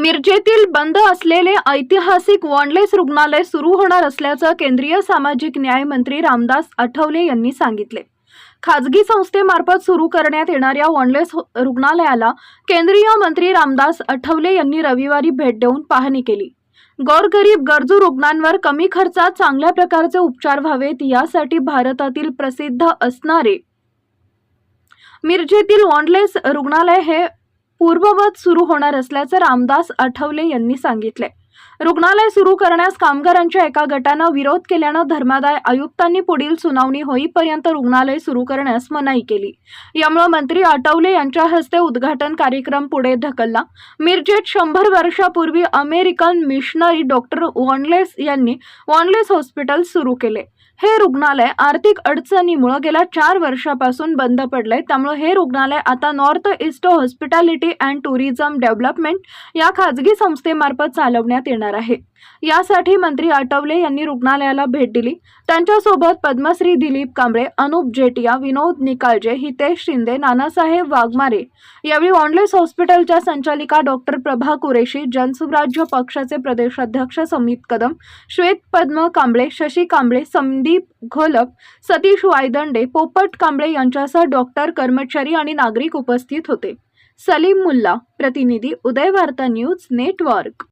मिरजेतील बंद असलेले ऐतिहासिक वॉन्डलेस रुग्णालय सुरू होणार असल्याचं केंद्रीय सामाजिक न्याय मंत्री रामदास आठवले यांनी सांगितले. खाजगी संस्थेमार्फत सुरू करण्यात येणाऱ्या वॉन्डलेस हो- रुग्णालयाला केंद्रीय मंत्री रामदास आठवले यांनी रविवारी भेट देऊन पाहणी केली. गोरगरीब गरजू रुग्णांवर कमी खर्चात चांगल्या प्रकारचे उपचार व्हावेत यासाठी भारतातील प्रसिद्ध असणारे मिरजेतील वॉन्डलेस रुग्णालय हे पूर्ववत सुरू होणार असल्याचं रामदास आठवले यांनी सांगितले रुग्णालय सुरू करण्यास कामगारांच्या एका गटानं विरोध केल्यानं धर्मादाय आयुक्तांनी पुढील सुनावणी होईपर्यंत रुग्णालय सुरू करण्यास मनाई केली. यामुळे मंत्री आठवले यांच्या हस्ते उद्घाटन कार्यक्रम पुढे ढकलला. मिरजेत शंभर वर्षापूर्वी अमेरिकन मिशनरी डॉक्टर वॉनलेस यांनी वॉनलेस हॉस्पिटल सुरू केले. हे रुग्णालय आर्थिक अडचणीमुळे गेल्या चार वर्षापासून बंद पडले त्यामुळे हे रुग्णालय आता north east hospitality and tourism development या खाजगी संस्थेमार्फत चालवण्यात येणार आहे. यासाठी मंत्री आठवले यांनी रुग्णालयाला भेट दिली. त्यांच्यासोबत पद्मश्री दिलीप कांबळे अनुप जेटिया विनोद निकाळजे हितेश शिंदे नानासाहेब वाघमारे यावेळी ऑनलेस हॉस्पिटलच्या संचालिका डॉक्टर प्रभा कुरेशी जनसुराज्य पक्षाचे प्रदेशाध्यक्ष समित कदम श्वेत पद्म कांबळे शशी कांबळे संदीप घोलप सतीश वायदंडे पोपट कांबळे यांच्यासह डॉक्टर कर्मचारी आणि नागरिक उपस्थित होते. सलीम मुल्ला प्रतिनिधी उदय वार्ता न्यूज नेटवर्क.